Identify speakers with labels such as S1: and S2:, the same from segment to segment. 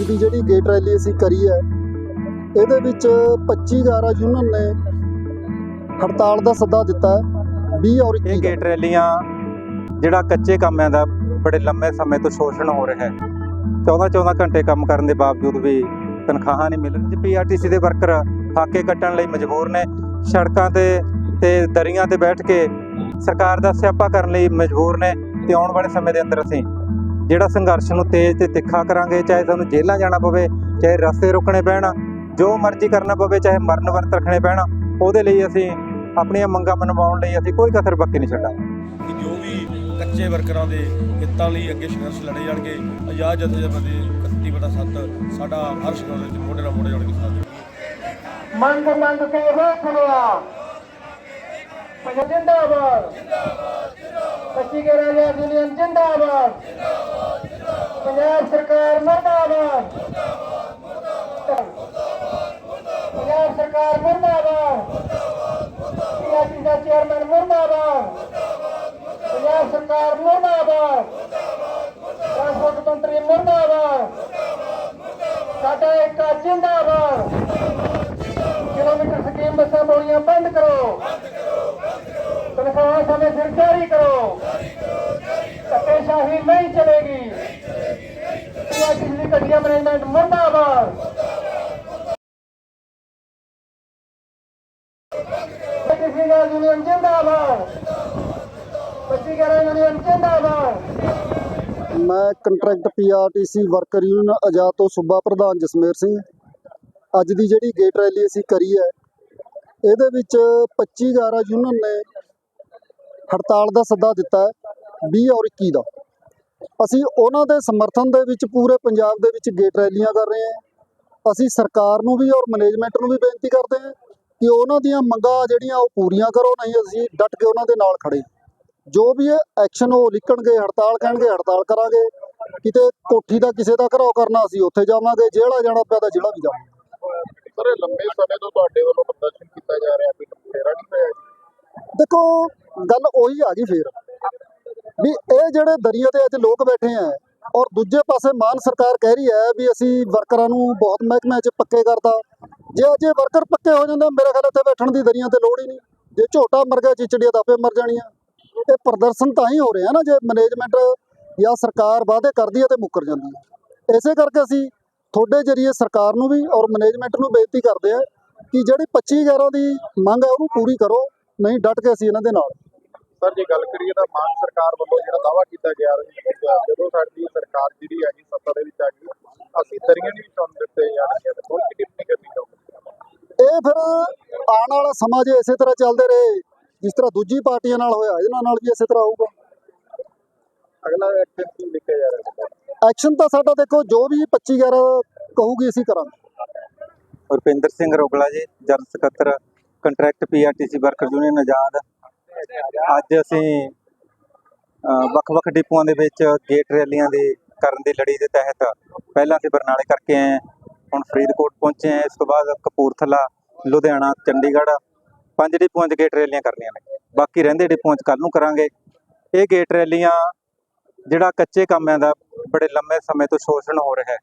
S1: ਅੱਜ ਦੀ ਜਿਹੜੀ gate rally ਅਸੀਂ ਕਰੀ ਹੈ ਇਹਦੇ ਵਿੱਚ 25 11 ਯੂਨੀਅਨ ਨੇ ਹੜਤਾਲ ਦਾ ਸੱਦਾ ਦਿੱਤਾ ਹੈ 20 ਔਰ 21
S2: ਇਹ
S1: ਦਾ।
S2: ਗੇਟ ਰੈਲੀਆਂ ਜਿਹੜਾ ਕੱਚੇ ਕਾਮਿਆਂ ਦਾ ਬੜੇ ਲੰਮੇ ਸਮੇਂ ਤੋਂ ਸ਼ੋਸ਼ਣ ਹੋ ਰਿਹਾ ਹੈ 14 14 ਘੰਟੇ ਕੰਮ ਕਰਨ ਦੇ ਬਾਵਜੂਦ ਵੀ ਤਨਖਾਹਾਂ ਨਹੀਂ ਮਿਲ ਰਹੀਆਂ ਪੀਆਰਟੀਸੀ ਦੇ ਵਰਕਰ ਫਾਕੇ ਕੱਟਣ ਲਈ ਮਜਬੂਰ ਨੇ ਸੜਕਾਂ ਤੇ ਤੇ ਦਰੀਆਂ ਤੇ ਬੈਠ ਕੇ ਸਰਕਾਰ ਦਾ ਸਿਆਪਾ ਕਰਨ ਲਈ ਮਜਬੂਰ ਨੇ ਤੇ ਆਉਣ ਵਾਲੇ ਸਮੇਂ ਦੇ ਅੰਦਰ ਅਸੀਂ ਜਿਹੜਾ ਸੰਘਰਸ਼ ਨੂੰ ਤੇਜ਼ ਤੇ ਤਿੱਖਾ ਕਰਾਂਗੇ ਚਾਹੇ ਸਾਨੂੰ ਜੇਲ੍ਹਾਂ ਜਾਣਾ ਪਵੇ ਚਾਹੇ ਰਸਤੇ ਰੋਕਣੇ ਪੈਣ ਜੋ ਮਰਜ਼ੀ ਕਰਨਾ ਪਵੇ ਚਾਹੇ ਮਰਨ ਵਰਤ ਰੱਖਣੇ ਪੈਣ ਉਹਦੇ ਲਈ ਅਸੀਂ ਆਪਣੀਆਂ ਮੰਗਾਂ ਮਨਵਾਉਣ ਲਈ ਅਸੀਂ ਕੋਈ ਕਸਰ ਬਾਕੀ ਨਹੀਂ ਛੱਡਾਂਗੇ।
S3: ਕਿ ਜੋ ਵੀ ਕੱਚੇ ਵਰਕਰਾਂ ਦੇ ਹਿੱਤਾਂ ਲਈ ਅੱਗੇ ਸੰਘਰਸ਼ ਲੜੇ ਜਾਣਗੇ ਆਜ਼ਾਦ ਜਥੇਬੰਦੀ 31 ਬਟਾ 7 ਸਾਡਾ ਹਰ ਸੰਘਰਸ਼ ਵਿੱਚ ਮੋਢੇ ਨਾਲ ਮੋਢੇ ਜੋੜ ਕੇ ਸਾਥ
S4: ਮੰਗ ਮੰਗ ਕੇ ਰੋਕ ਲਿਆ ਪੰਜਾਬ ਜਿੰਦਾਬਾਦ। ਕੱਚੀ ਕੇ ਰਾਜਾ ਯੂਨੀਅਨ ਜਿੰਦਾਬਾਦ। ਪੰਜਾਬ ਸਰਕਾਰ ਮਰਦਾਬਾਦ। ਪੰਜਾਬ ਸਰਕਾਰ ਮਰਦਾਬਾਦ। ਪੀਆਰਟੀ ਦਾ ਚੇਅਰਮੈਨ ਮਰਦਾਬਾਦ। ਪੰਜਾਬ ਸਰਕਾਰ ਮਰਦਾਬਾਦ ਟ੍ਰਾਂਸਪੋਰਟ ਮੰਤਰੀ ਮਰਦਾਬਾਦ ਸਾਡਾ ਇੱਕ ਜਿੰਦਾਬਾਦ। ਕਿਲੋਮੀਟਰ ਸਕੀਮ ਬੱਸਾਂ ਮੋੜੀਆਂ ਬੰਦ ਕਰੋ। ਤਨਖਾਹ ਸਮੇਂ ਸਿਰ ਜਾਰੀ ਕਰੋ। ਧੱਕੇਸ਼ਾਹੀ ਨਹੀਂ ਚਲੇਗੀ। ਘਟੀਆ ਮੈਨੇਜਮੈਂਟ ਮੁਰਦਾਬਾਦ। ਪੀਆਰਟੀਸੀ ਦਾ ਯੂਨੀਅਨ ਜਿੰਦਾਬਾਦ। ਪੱਚੀ ਗਿਆਰਾਂ ਯੂਨੀਅਨ ਜਿੰਦਾਬਾਦ।
S1: ਮੈਂ contract PRTC worker union Azad ਤੋਂ ਸੂਬਾ ਪ੍ਰਧਾਨ ਜਸਮੇਰ ਸਿੰਘ। ਅੱਜ ਦੀ ਜਿਹੜੀ ਗੇਟ ਰੈਲੀ ਅਸੀਂ ਕਰੀ ਹੈ, ਇਹਦੇ ਵਿੱਚ 25 11 ਯੂਨੀਅਨ ਨੇ ਹੜਤਾਲ ਦਾ ਸੱਦਾ ਦਿੱਤਾ ਹੈ 20 ਔਰ 21 ਦਾ। ਅਸੀਂ ਉਹਨਾਂ ਦੇ ਸਮਰਥਨ ਦੇ ਵਿੱਚ ਪੂਰੇ ਪੰਜਾਬ ਦੇ ਵਿੱਚ ਗੇਟ ਰੈਲੀਆਂ ਕਰ ਰਹੇ ਹਾਂ। ਅਸੀਂ ਸਰਕਾਰ ਨੂੰ ਵੀ ਔਰ ਮੈਨੇਜਮੈਂਟ ਨੂੰ ਵੀ ਬੇਨਤੀ ਕਰਦੇ ਹਾਂ ਕਿ ਉਹਨਾਂ ਦੀਆਂ ਮੰਗਾਂ ਜਿਹੜੀਆਂ ਉਹ ਪੂਰੀਆਂ ਕਰੋ ਨਹੀਂ ਅਸੀਂ ਡਟ ਕੇ ਉਹਨਾਂ ਦੇ ਨਾਲ ਖੜੇ ਜੋ ਵੀ ਐਕਸ਼ਨ ਉਹ ਲਿਖਣਗੇ ਹੜਤਾਲ ਕਹਿਣਗੇ ਹੜਤਾਲ ਕਰਾਂਗੇ। ਕਿਤੇ ਕੋਠੀ ਦਾ ਕਿਸੇ ਦਾ ਘਰਾਓ ਕਰਨਾ ਅਸੀਂ ਉੱਥੇ ਜਾਵਾਂਗੇ। ਜਿਹੜਾ ਜਾਣਾ ਪਿਆ ਤਾਂ ਜਿਹੜਾ ਵੀ ਜਾਵਾਂਗੇ
S5: ਇਹ ਲੰਬੇ ਸਮੇਂ ਤੋਂ ਤੁਹਾਡੇ ਵੱਲੋਂ ਪ੍ਰਦਰਸ਼ਨ ਕੀਤਾ ਜਾ ਰਿਹਾ ਵੀ ਫੇਰਾ ਨਹੀਂ ਪਿਆ
S1: ਦੇਖੋ ਗੱਲ ਉਹੀ ਆ ਗਈ ਫੇਰ। ਵੀ ਇਹ ਜਿਹੜੇ ਦਰਿਆ ਤੇ ਅੱਜ ਲੋਕ ਬੈਠੇ ਆ ਔਰ ਦੂਜੇ ਪਾਸੇ ਮਾਨ ਸਰਕਾਰ ਕਹਿ ਰਹੀ ਹੈ ਵੀ ਅਸੀਂ ਵਰਕਰਾਂ ਨੂੰ ਬਹੁਤ ਮਹਿਕਮਿਆਂ 'ਚ ਪੱਕੇ ਕਰਤਾ। ਜੇ ਅੱਜ ਇਹ ਵਰਕਰ ਪੱਕੇ ਹੋ ਜਾਂਦੇ, ਮੇਰੇ ਖਿਆਲ ਇੱਥੇ ਬੈਠਣ ਦੀ ਦਰੀਆਂ ਤੇ ਲੋੜ ਹੀ ਨਹੀਂ। ਜੇ ਝੋਟਾ ਮਰ ਗਿਆ, ਚਿਚੜੀਆਂ ਤਾਂ ਮਰ ਜਾਣੀਆਂ। ਇਹ ਪ੍ਰਦਰਸ਼ਨ ਤਾਂ ਹੀ ਹੋ ਰਿਹਾ ਨਾ, ਜੇ ਮੈਨੇਜਮੈਂਟ ਜਾਂ ਸਰਕਾਰ ਵਾਅਦੇ ਕਰਦੀ ਹੈ ਤੇ ਮੁੱਕਰ ਜਾਂਦੀ ਹੈ। ਇਸੇ ਕਰਕੇ ਅਸੀਂ ਤੁਹਾਡੇ ਜਰੀਏ ਸਰਕਾਰ ਨੂੰ ਵੀ ਔਰ ਮੈਨੇਜਮੈਂਟ ਨੂੰ ਬੇਨਤੀ ਕਰਦੇ ਆ ਕਿ ਜਿਹੜੀ 25 11 ਦੀ ਮੰਗ ਹੈ, ਉਹਨੂੰ ਪੂਰੀ ਕਰੋ, ਨਹੀਂ ਡਟ ਕੇ ਅਸੀਂ ਇਹਨਾਂ ਦੇ ਨਾਲ।
S5: ਸਰ ਜੇ ਗੱਲ ਕਰੀਏ ਤਾਂ ਮਾਨ ਸਰਕਾਰ ਵੱਲੋਂ ਜਿਹੜਾ ਦਾਵਾ ਕੀਤਾ ਗਿਆ ਜਦੋਂ ਸਾਡੀ ਸਰਕਾਰ ਜਿਹੜੀ ਹੈਗੀ ਸੱਤਾ ਦੇ ਵਿੱਚ ਆ ਗਈ ਅਸੀਂ ਦਰੀਆਂ ਨਹੀਂ ਚੁਣ ਦਿੱਤੇ ਜਾਣਗੇ ਤੇ ਕੋਈ ਟਿੱਪਣੀ ਕਰਨੀ ਚਾਹੁੰਦੇ।
S1: ਇਹ ਫਿਰ ਆਉਣ ਵਾਲਾ ਸਮਾਂ ਜੇ ਇਸੇ ਤਰ੍ਹਾਂ ਚੱਲਦੇ ਰਹੇ ਜਿਸ ਤਰ੍ਹਾਂ ਦੂਜੀ ਪਾਰਟੀਆਂ ਨਾਲ ਹੋਇਆ ਇਹਨਾਂ ਨਾਲ ਵੀ ਇਸੇ ਤਰ੍ਹਾਂ ਹੋਊਗਾ।
S5: ਅਗਲਾ ਐਕਸ਼ਨ ਕੀ ਲਿਖਿਆ ਜਾ ਰਿਹਾ ਹੈ?
S1: ਐਕਸ਼ਨ ਤਾਂ ਸਾਡਾ ਦੇਖੋ ਜੋ ਵੀ 25 11 ਕਹੂਗੀ ਅਸੀਂ ਕਰਾਂਗੇ।
S2: ਰੁਪਿੰਦਰ ਸਿੰਘ ਰੋਗਲਾ ਜੀ ਜਨਰਲ ਸਕੱਤਰ contract PRTC worker union Azad. ਅੱਜ ਅਸੀਂ ਅ, ਵੱਖ-ਵੱਖ ਡਿਪੂਆਂ ਦੇ ਵਿੱਚ ਗੇਟ ਰੈਲੀਆਂ ਦੀ ਕਰਨ ਦੀ ਲੜੀ ਦੇ ਤਹਿਤ ਪਹਿਲਾਂ ਅਸੀਂ ਬਰਨਾਲੇ ਕਰਕੇ ਆਏ ਹੁਣ ਫਰੀਦਕੋਟ ਪਹੁੰਚੇ ਹਾਂ। ਇਸ ਤੋਂ ਬਾਅਦ ਕਪੂਰਥਲਾ ਲੁਧਿਆਣਾ ਚੰਡੀਗੜ੍ਹ ਪੰਜ ਡਿਪੂਆਂ 'ਚ ਗੇਟ ਰੈਲੀਆਂ ਕਰਨੀਆਂ ਨੇ। ਬਾਕੀ ਰਹਿੰਦੇ ਡਿਪੂਆਂ 'ਚ ਕੱਲ ਨੂੰ ਕਰਾਂਗੇ। ਇਹ ਗੇਟ ਰੈਲੀਆਂ ਜਿਹੜਾ ਕੱਚੇ ਕਾਮਿਆਂ ਦਾ ਬੜੇ ਲੰਮੇ ਸਮੇਂ ਤੋਂ ਸ਼ੋਸ਼ਣ ਹੋ ਰਿਹਾ ਹੈ।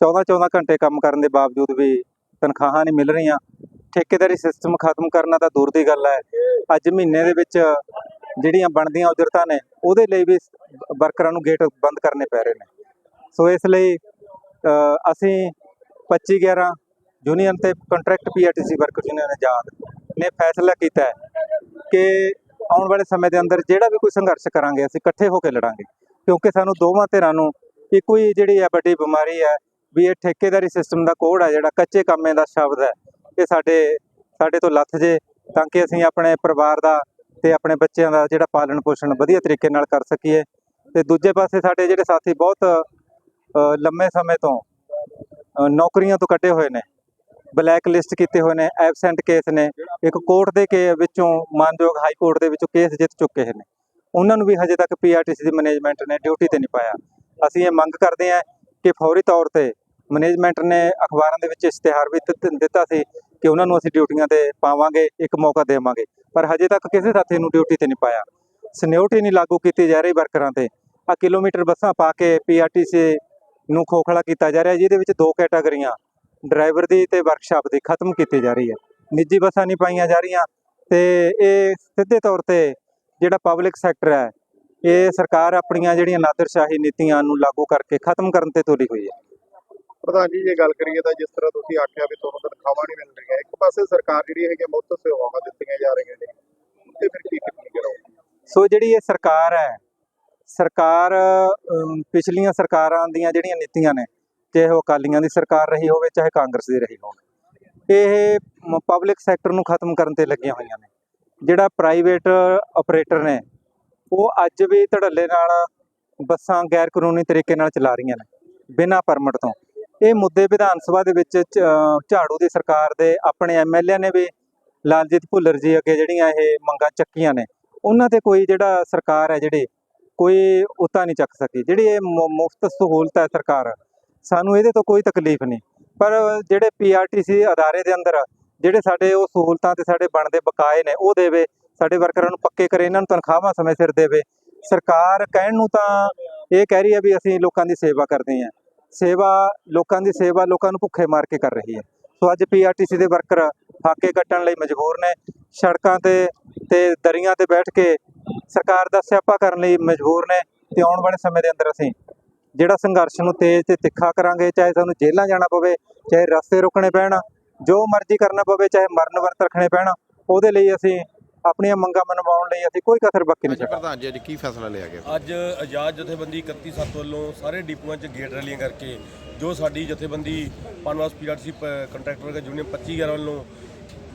S2: 14-14 ਘੰਟੇ ਕੰਮ ਕਰਨ ਦੇ ਬਾਵਜੂਦ ਵੀ ਤਨਖਾਹਾਂ ਨਹੀਂ ਮਿਲ ਰਹੀਆਂ। ਠੇਕੇਦਾਰੀ ਸਿਸਟਮ ਖਤਮ ਕਰਨਾ ਤਾਂ ਦੂਰ ਦੀ ਗੱਲ ਹੈ। ਅੱਜ ਮਹੀਨੇ ਦੇ ਵਿੱਚ ਜਿਹੜੀਆਂ ਬਣਦੀਆਂ ਉਜਰਤਾਂ ਨੇ, ਉਹਦੇ ਲਈ ਵੀ ਵਰਕਰਾਂ ਨੂੰ ਗੇਟ ਬੰਦ ਕਰਨੇ ਪੈ ਰਹੇ ਨੇ। ਸੋ ਇਸ ਲਈ ਅਸੀਂ 25 11 ਯੂਨੀਅਨ ਤੇ contract PRTC worker union Azad ਨੇ ਫੈਸਲਾ ਕੀਤਾ ਕਿ ਆਉਣ ਵਾਲੇ ਸਮੇਂ ਦੇ ਅੰਦਰ ਜਿਹੜਾ ਵੀ ਕੋਈ ਸੰਘਰਸ਼ ਕਰਾਂਗੇ, ਅਸੀਂ ਇਕੱਠੇ ਹੋ ਕੇ ਲੜਾਂਗੇ। ਕਿਉਂਕਿ ਸਾਨੂੰ ਦੋਵਾਂ ਧਿਰਾਂ ਨੂੰ ਇੱਕੋ ਹੀ ਜਿਹੜੀ ਹੈ ਵੱਡੀ ਬਿਮਾਰੀ ਹੈ ਵੀ ਇਹ ਠੇਕੇਦਾਰੀ ਸਿਸਟਮ ਦਾ ਕੋਡ ਹੈ, ਜਿਹੜਾ ਕੱਚੇ ਕੰਮੇ ਦਾ ਸ਼ਬਦ ਹੈ। ਇਹ ਸਾਡੇ ਸਾਡੇ ਤੋਂ ਲੱਥ ਜੇ, ਤਾਂ ਕਿ ਅਸੀਂ ਆਪਣੇ ਪਰਿਵਾਰ ਦਾ ਤੇ ਆਪਣੇ ਬੱਚਿਆਂ ਦਾ ਜਿਹੜਾ ਪਾਲਣ ਪੋਸ਼ਣ ਵਧੀਆ ਤਰੀਕੇ ਨਾਲ ਕਰ ਸਕੀਏ। ਤੇ ਦੂਜੇ ਪਾਸੇ ਸਾਡੇ ਜਿਹੜੇ ਸਾਥੀ ਬਹੁਤ ਲੰਮੇ ਸਮੇਂ ਤੋਂ ਨੌਕਰੀਆਂ ਤੋਂ ਕੱਟੇ ਹੋਏ ਨੇ। ਬਲੈਕ ਲਿਸਟ ਕੀਤੇ ਹੋਏ ਨੇ, ਐਬਸੈਂਟ ਕੇਸ ਨੇ। ਇੱਕ ਕੋਰਟ ਦੇ ਕੇ ਵਿੱਚੋਂ ਮਾਨਯੋਗ ਹਾਈ ਕੋਰਟ ਦੇ ਵਿੱਚੋਂ ਕੇਸ ਜਿੱਤ ਚੁੱਕੇ ਨੇ। ਉਹਨਾਂ ਨੂੰ ਵੀ ਹਜੇ ਤੱਕ ਪੀਆਰਟੀਸੀ ਦੀ ਮੈਨੇਜਮੈਂਟ ਨੇ ਡਿਊਟੀ ਤੇ ਨਹੀਂ ਪਾਇਆ। ਅਸੀਂ ਇਹ ਮੰਗ ਕਰਦੇ ਹਾਂ ਕਿ ਫੌਰੀ ਤੌਰ ਤੇ ਮੈਨੇਜਮੈਂਟ ਨੇ ਅਖਬਾਰਾਂ ਦੇ ਵਿੱਚ ਇਸ਼ਤਿਹਾਰ ਵੀ ਦਿੱਤਾ ਸੀ ਕਿ ਉਹਨਾਂ ਨੂੰ ਅਸੀਂ ਡਿਊਟੀਆਂ ਤੇ ਪਾਵਾਂਗੇ, ਇੱਕ ਮੌਕਾ ਦੇਵਾਂਗੇ। ਪਰ ਹਜੇ ਤੱਕ ਕਿਸੇ ਸਾਥੀ ਨੂੰ ਡਿਊਟੀ ਤੇ ਨਹੀਂ ਪਾਇਆ। ਸਨਿਓਰਟੀ ਨਹੀਂ ਲਾਗੂ ਕੀਤੀ ਜਾ ਰਹੀ ਵਰਕਰਾਂ ਤੇ। ਆ ਕਿਲੋਮੀਟਰ ਬੱਸਾਂ ਪਾ ਕੇ ਪੀਆਰਟੀਸੀ ਨੂੰ ਖੋਖਲਾ ਕੀਤਾ ਜਾ ਰਿਹਾ, ਜਿਹਦੇ ਵਿੱਚ ਦੋ ਕੈਟਾਗਰੀਆਂ, ਡਰਾਈਵਰ ਦੀ ਤੇ ਵਰਕਸ਼ਾਪ ਦੀ, ਖਤਮ ਕੀਤੀ ਜਾ ਰਹੀ ਹੈ। ਨਿੱਜੀ ਬੱਸਾਂ ਨਹੀਂ ਪਾਈਆਂ ਜਾ ਰਹੀਆਂ ਤੇ ਇਹ ਸਿੱਧੇ ਤੌਰ ਤੇ ਜਿਹੜਾ ਪਬਲਿਕ ਸੈਕਟਰ ਹੈ, ਇਹ ਸਰਕਾਰ ਆਪਣੀਆਂ ਜਿਹੜੀਆਂ ਨਾਦਰਸ਼ਾਹੀ ਨੀਤੀਆਂ ਨੂੰ ਲਾਗੂ ਕਰਕੇ ਖਤਮ ਕਰਨ ਤੇ ਤੁਲੀ ਹੋਈ ਹੈ।
S5: ਪ੍ਰਧਾਨ ਜੀ, ਜੇ ਗੱਲ ਕਰੀਏ ਤਾਂ ਜਿਸ ਤਰ੍ਹਾਂ ਤੁਸੀਂ ਆਖਿਆ ਵੀ ਤੁਹਾਨੂੰ ਤਨਖਾਹਾਂ ਨਹੀਂ ਮਿਲ ਰਹੀਆਂ, ਇੱਕ ਪਾਸੇ ਸਰਕਾਰ ਜਿਹੜੀ ਹੈਗੀ ਮੁਫਤ ਸੇਵਾਵਾਂ ਦਿੱਤੀਆਂ ਜਾ ਰਹੀਆਂ ਨੇ, ਤੇ ਫਿਰ ਕੀ ਕਰਨੀ ਕਰੋਗੇ
S2: ਸੋ ਜਿਹੜੀ ਇਹ ਸਰਕਾਰ ਹੈ, ਸਰਕਾਰ ਪਿਛਲੀਆਂ ਸਰਕਾਰਾਂ ਦੀਆਂ ਜਿਹੜੀਆਂ ਨੀਤੀਆਂ ਨੇ, ਚਾਹੇ ਉਹ ਅਕਾਲੀਆਂ ਦੀ ਸਰਕਾਰ ਰਹੀ ਹੋਵੇ, ਚਾਹੇ ਕਾਂਗਰਸ ਦੀ ਰਹੀ ਹੋਵੇ ਇਹ ਪਬਲਿਕ ਸੈਕਟਰ ਨੂੰ ਖਤਮ ਕਰਨ ਤੇ ਲੱਗੀਆਂ ਹੋਈਆਂ ਨੇ। ਜਿਹੜਾ ਪ੍ਰਾਈਵੇਟ ਆਪਰੇਟਰ ਨੇ, ਉਹ ਅੱਜ ਵੀ ਧੜੱਲੇ ਨਾਲ ਬੱਸਾਂ ਗੈਰ ਕਾਨੂੰਨੀ ਤਰੀਕੇ ਨਾਲ ਚਲਾ ਰਹੀਆਂ ਨੇ, ਬਿਨਾਂ ਪਰਮਿਟ ਤੋਂ। ਇਹ ਮੁੱਦੇ ਵਿਧਾਨ ਸਭਾ ਦੇ ਵਿੱਚ ਝਾੜੂ ਦੀ ਸਰਕਾਰ ਦੇ ਆਪਣੇ ਐਮਐਲਏ ਨੇ ਵੀ ਲਾਲਜੀਤ ਭੁੱਲਰ ਜੀ ਅੱਗੇ ਜਿਹੜੀਆਂ ਇਹ ਮੰਗਾਂ ਚੱਕੀਆਂ ਨੇ, ਉਹਨਾਂ ਤੇ ਕੋਈ ਜਿਹੜਾ ਸਰਕਾਰ ਹੈ ਜਿਹੜੀ, ਕੋਈ ਉਤਾ ਨਹੀਂ ਚੱਕ ਸਕੀ। ਜਿਹੜੀ ਇਹ ਮੁਫਤ ਸਹੂਲਤ ਹੈ ਸਰਕਾਰ, ਸਾਨੂੰ ਇਹਦੇ ਤੋਂ ਕੋਈ ਤਕਲੀਫ ਨਹੀਂ। ਪਰ ਜਿਹੜੇ ਪੀਆਰਟੀਸੀ ਅਦਾਰੇ ਦੇ ਅੰਦਰ, ਜਿਹੜੇ ਸਾਡੇ ਉਹ ਸਹੂਲਤਾਂ ਤੇ ਸਾਡੇ ਬਣਦੇ ਬਕਾਏ ਨੇ, ਉਹ ਦੇਵੇ, ਸਾਡੇ ਵਰਕਰਾਂ ਨੂੰ ਪੱਕੇ ਕਰੇ, ਇਹਨਾਂ ਨੂੰ ਤਨਖਾਹਾਂ ਸਮੇਂ ਸਿਰ ਦੇਵੇ, ਸਰਕਾਰ ਕਹਿਣ ਨੂੰ ਤਾਂ ਇਹ ਕਹਿ ਰਹੀ ਹੈ ਵੀ ਅਸੀਂ ਲੋਕਾਂ ਦੀ ਸੇਵਾ ਕਰਦੇ ਹਾਂ। ਸੇਵਾ, ਲੋਕਾਂ ਦੀ ਸੇਵਾ ਲੋਕਾਂ ਨੂੰ ਭੁੱਖੇ ਮਾਰ ਕੇ ਕਰ ਰਹੀ ਹੈ। ਸੋ ਅੱਜ ਪੀਆਰਟੀਸੀ ਦੇ ਵਰਕਰ ਫਾਕੇ ਕੱਟਣ ਲਈ ਮਜਬੂਰ ਨੇ। ਸੜਕਾਂ ਤੇ ਤੇ ਦਰੀਆਂ ਤੇ ਬੈਠ ਕੇ ਸਰਕਾਰ ਦਾ ਸਿਆਪਾ ਕਰਨ ਲਈ ਮਜਬੂਰ ਨੇ ਤੇ ਆਉਣ ਵਾਲੇ ਸਮੇਂ ਦੇ ਅੰਦਰ ਅਸੀਂ ਜਿਹੜਾ ਸੰਘਰਸ਼ ਨੂੰ ਤੇਜ਼ ਤੇ ਤਿੱਖਾ ਕਰਾਂਗੇ, ਚਾਹੇ ਸਾਨੂੰ ਜੇਲ੍ਹਾਂ ਜਾਣਾ ਪਵੇ, ਚਾਹੇ ਰਸਤੇ ਰੁਕਣੇ ਪੈਣ, ਜੋ ਮਰਜ਼ੀ ਕਰਨਾ ਪਵੇ, ਚਾਹੇ ਮਰਨ ਵਰਤ ਰੱਖਣੇ ਪੈਣ, ਉਹਦੇ ਲਈ ਅਸੀਂ ਆਪਣੀਆਂ ਮੰਗਾਂ ਮਨਵਾਉਣ ਲਈ ਅਸੀਂ ਕੋਈ ਕਸਰ ਬਾਕੀ ਨਹੀਂ ਛੱਡਾਂਗੇ
S6: ਪ੍ਰਧਾਨ ਜੀ ਅੱਜ ਕੀ ਫੈਸਲਾ ਲਿਆ ਗਿਆ?
S3: ਅੱਜ ਆਜ਼ਾਦ ਜਥੇਬੰਦੀ 31 ਸੱਤ ਵੱਲੋਂ ਸਾਰੇ ਡਿਪੂਆਂ 'ਚ ਗੇਟ ਰੈਲੀਆਂ ਕਰਕੇ ਜੋ ਸਾਡੀ ਜਥੇਬੰਦੀ ਪਨਵਾਸ ਪੀਆਰਸੀ ਕੰਟਰੈਕਟਰ ਵਰਗਾ ਯੂਨੀਅਨ 25 11 ਵੱਲੋਂ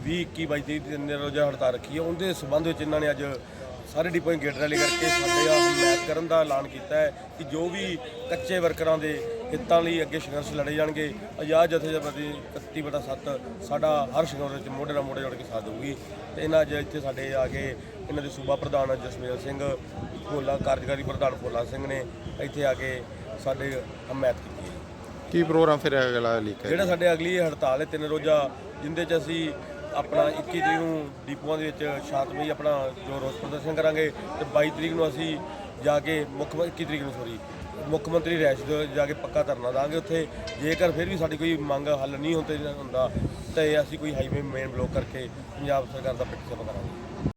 S3: 20 21 22 23 ਦਿਨ ਰੋਜ਼ਾ ਹੜਤਾਲ ਰੱਖੀ ਹੈ। ਉਹਦੇ ਸਬੰਧ ਵਿੱਚ ਇਹਨਾਂ ਨੇ ਅੱਜ ਸਾਰੇ ਡਿਪੂਆਂ 'ਚ ਗੇਟ ਰੈਲੀ ਕਰਕੇ ਸਾਡੇ ਆ ਹਮਾਇਤ ਕਰਨ ਦਾ ਐਲਾਨ ਕੀਤਾ ਹੈ ਕਿ ਜੋ ਵੀ ਕੱਚੇ ਵਰਕਰਾਂ ਦੇ ਹਿੱਤਾਂ ਲਈ ਅੱਗੇ ਸੰਘਰਸ਼ ਲੜੇ ਜਾਣਗੇ ਆਜ਼ਾਦ ਜਥੇਬੰਦੀ 31 ਬਟਾ 7 ਸਾਡਾ ਹਰ ਸੰਘਰਸ਼ ਵਿੱਚ ਮੋਢੇ ਨਾਲ ਮੋਢੇ ਜੋੜ ਕੇ ਸਾਥ ਦੇਊਗੀ। ਤੇ ਇਹਨਾਂ ਅੱਜ ਇੱਥੇ ਸਾਡੇ ਆ ਕੇ ਇਹਨਾਂ ਦੇ ਸੂਬਾ ਪ੍ਰਧਾਨ ਜਸਮੇਲ ਸਿੰਘ ਭੋਲਾ ਕਾਰਜਕਾਰੀ ਪ੍ਰਧਾਨ ਭੋਲਾ ਸਿੰਘ ਨੇ ਇੱਥੇ ਆ ਕੇ ਸਾਡੇ ਹਮਾਇਤ ਕੀਤੀ
S6: ਕੀ ਪ੍ਰੋਗਰਾਮ ਫਿਰ ਅਗਲਾ ਲੀਕ ਹੈ?
S3: ਜਿਹੜਾ ਸਾਡੇ ਅਗਲੀ ਹੜਤਾਲ ਹੈ ਤਿੰਨ ਰੋਜ਼ਾ ਜਿੰਦੇ 'ਚ ਅਸੀਂ ਆਪਣਾ 21 ਤਰੀਕ ਨੂੰ ਡੀਪੂਆਂ ਦੇ ਵਿੱਚ ਸ਼ਾਂਤਮਈ ਆਪਣਾ ਜੋ ਰੋਸ ਪ੍ਰਦਰਸ਼ਨ ਕਰਾਂਗੇ ਤੇ 22 ਤਰੀਕ ਨੂੰ ਅਸੀਂ ਜਾ ਕੇ ਮੁੱਖ ਮ- 21 ਤਰੀਕ ਨੂੰ ਸੋਰੀ ਮੁੱਖ ਮੰਤਰੀ ਰਹਿਸ਼ ਜਾ ਕੇ ਪੱਕਾ ਧਰਨਾ ਦਾਂਗੇ ਉੱਥੇ। ਜੇਕਰ ਫਿਰ ਵੀ ਸਾਡੀ ਕੋਈ ਮੰਗ ਹੱਲ ਨਹੀਂ ਹੁੰਦੇ, ਹੁੰਦਾ, ਤੇ ਅਸੀਂ ਕੋਈ ਹਾਈਵੇ ਮੇਨ ਬਲੌਕ ਕਰਕੇ ਪੰਜਾਬ ਸਰਕਾਰ ਦਾ ਪਿੱਛਾ ਕਰਾਂਗੇ।